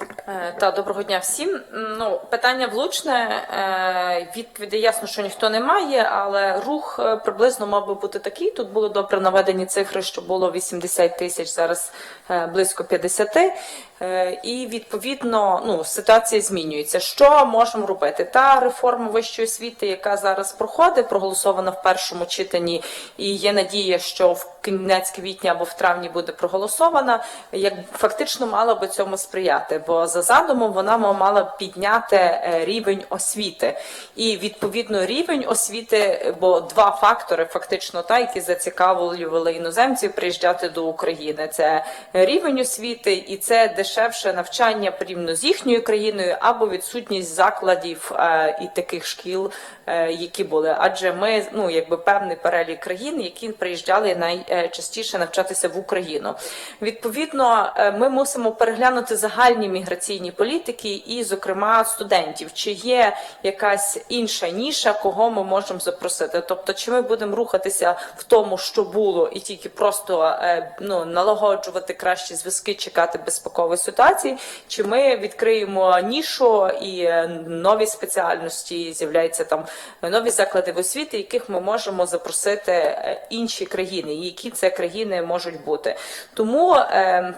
Е, Та доброго дня всім. Ну питання влучне. Е, Відповіді ясно, що ніхто не має, але рух е, приблизно мав би бути такий. Тут були добре наведені цифри, що було 80 тисяч, зараз близько 50. Е, І відповідно ну, ситуація змінюється. Що можемо робити? Та реформа вищої освіти, яка зараз проходить, проголосована в першому читанні, і є надія, що в кінець квітня або в травні буде проголосована, як фактично мала би цьому сприяти, бо за задумом вона мала б підняти е, рівень освіти. І відповідно рівень освіти, бо два фактори фактично та, які зацікавлювали іноземців приїжджати до України. Це рівень освіти і це дешевше навчання порівняно з їхньою країною або відсутність закладів е, і таких шкіл, е, які були. Адже ми ну якби певний перелік країн, які приїжджали найчастіше навчатися в Україну. Відповідно, е, ми мусимо переглянути загальні міграційні політики, і, зокрема, студентів, чи є якась інша ніша, кого ми можемо запросити. Тобто, чи ми будемо рухатися в тому, що було, і тільки просто е, ну налагоджувати кращі зв'язки, чекати безпекової ситуації, чи ми відкриємо нішу і е, нові спеціальності з'являються там нові заклади в освіти, яких ми можемо запросити е, інші країни, і які це країни можуть бути. Тому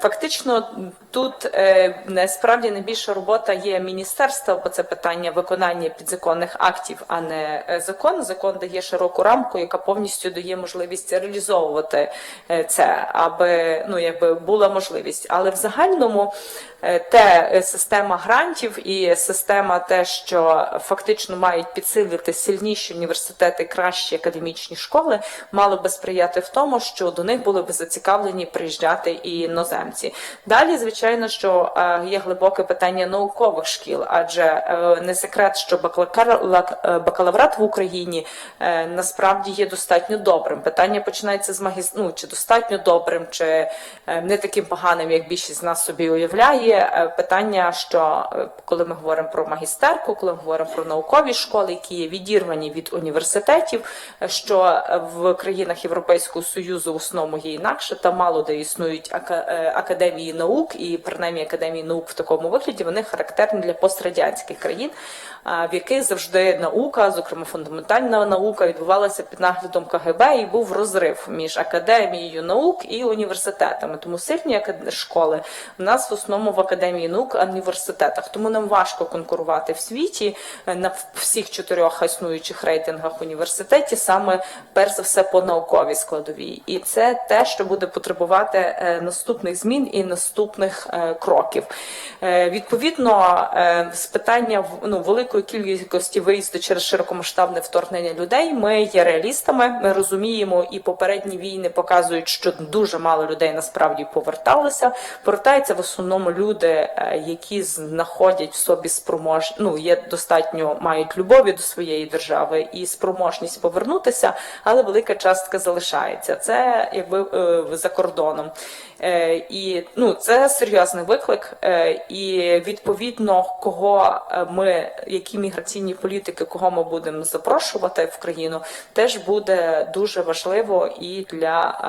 фактично тут е, насправді найбільша робота є міністерства, бо це питання виконання підзаконних актів, а не е, закон. Закон дає широку рамку, яка повністю дає можливість реалізовувати е, це, аби ну якби була можливість. Але в загальному е, те система грантів і система те, що фактично мають підсилити сильніші університети, кращі академічні школи, мало би сприяти в тому, що до них були б зацікавлені приїжджати і іноземці. Далі, звичайно, що е, глибоке питання наукових шкіл, адже е, не секрет, що е, бакалаврат в Україні е, насправді є достатньо добрим. Питання починається з магіс... ну, чи достатньо добрим, чи не таким поганим, як більшість з нас собі уявляє. Питання, що коли ми говоримо про магістерку, коли ми говоримо про наукові школи, які є відірвані від університетів, що в країнах Європейського союзу в основному є інакше, та мало де існують ака- академії наук, і принаймні академії наук в такому вигляді вони характерні для пострадянських країн, в яких завжди наука, зокрема фундаментальна наука, відбувалася під наглядом КГБ і був розрив між академією наук і університетами. Тому сильні школи у нас в основному в академії наук, а в університетах. Тому нам важко конкурувати в світі е, на всіх чотирьох існуючих рейтингах університеті, саме перш за все по науковій складовій. І це те, що буде потребувати е, наступних змін і наступних е, кроків. Е, Відповідно, е, з питання ну, великої кількості виїзду через широкомасштабне вторгнення людей. Ми є реалістами. Ми розуміємо, і попередні війни показують, що дуже мало людей насправді поверталися. Повертаються в основному люди, е, які знаходять в собі спроможність, ну є достатньо мають любові до своєї держави і спроможність повернутися, але велика частка залишається. Це якби за кордоном. І ну це серйозний виклик. Е, І відповідно, кого е, ми, які міграційні політики, кого ми будемо запрошувати в країну, теж буде дуже важливо і для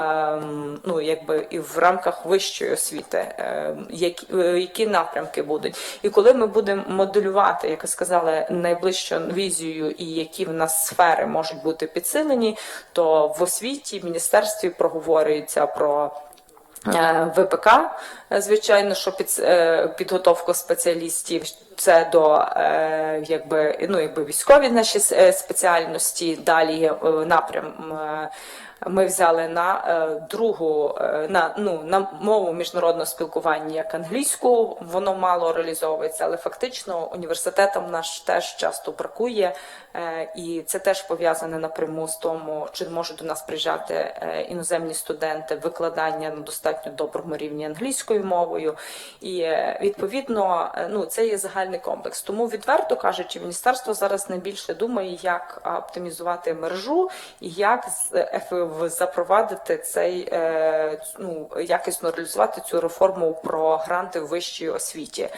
ем, ну якби і в рамках вищої освіти, ем, які, е, які напрямки будуть. І коли ми будемо моделювати, як сказали, найближчу візію і які в нас сфери можуть бути підсилені, то в освіті міністерстві проговорюється про. Е, ВПК, е, звичайно, що під е, підготовку спеціалістів це до е, якби ну якби військові наші е, спеціальності. Далі е, напрям. Ми взяли на другу на ну на мову міжнародного спілкування як англійську. Воно мало реалізовується, але фактично університетам наш теж часто бракує, і це теж пов'язане напряму з тому, чи можуть до нас приїжджати іноземні студенти, викладання на достатньо доброму рівні англійською мовою. І відповідно, ну це є загальний комплекс. Тому відверто кажучи, міністерство зараз найбільше думає, як оптимізувати мережу і як в- запровадити цей е, ну якісно реалізувати цю реформу про гранти в вищій освіті.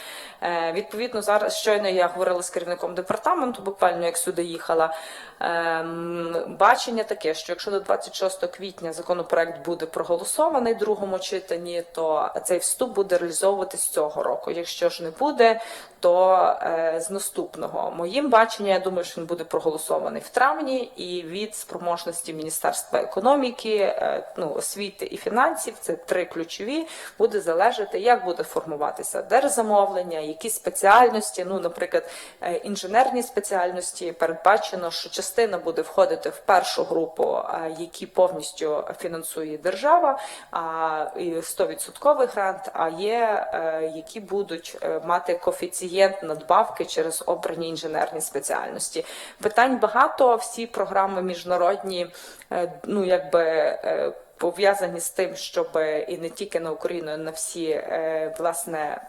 Е, Відповідно, зараз щойно я говорила з керівником департаменту, буквально як сюди їхала. Ем, Бачення таке, що якщо до 26 квітня законопроект буде проголосований в другому читанні, то цей вступ буде реалізовуватись цього року. Якщо ж не буде, то е, з наступного. Моїм баченням, я думаю, що він буде проголосований в травні, і від спроможності Міністерства економіки, е, ну, освіти і фінансів, це три ключові, буде залежати, як буде формуватися держзамовлення, які спеціальності. Ну, наприклад, е, інженерні спеціальності передбачено, що частина буде входити в першу групу, які повністю фінансує держава, а і 100% грант, а є які будуть мати коефіцієнт надбавки через обрані інженерні спеціальності. Питань багато. Всі програми міжнародні, е, ну якби. е, Пов'язані з тим, щоб і не тільки на Україну, а на всі е, власне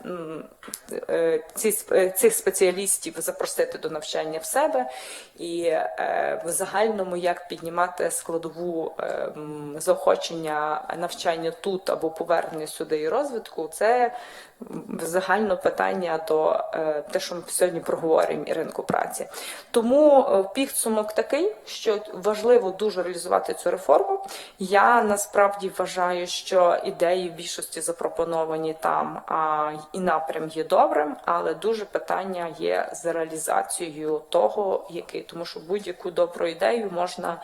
ці цих спеціалістів запросити до навчання в себе, і в загальному як піднімати складову заохочення навчання тут або повернення сюди і розвитку, це загально питання до е, те, що ми сьогодні проговоримо і ринку праці. Тому е, підсумок такий, що важливо дуже реалізувати цю реформу. Я насправді вважаю, що ідеї в більшості запропоновані там, а і напрям є добрим, але дуже питання є з реалізацією того, який, тому що будь-яку добру ідею можна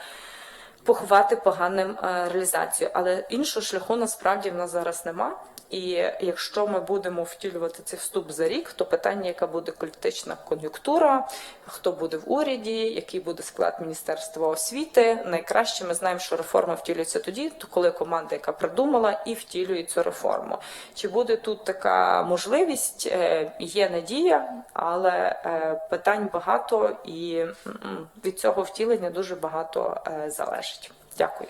поховати поганим е, реалізацією. Але іншого шляху насправді в нас зараз нема. І якщо ми будемо втілювати цей вступ за рік, то питання, яка буде політична кон'юнктура, хто буде в уряді, який буде склад Міністерства освіти. Найкраще ми знаємо, що реформа втілюється тоді, то коли команда, яка придумала і втілює цю реформу. Чи буде тут така можливість? Е, Є надія, але е, питань багато, і від цього втілення дуже багато е, залежить. Дякую.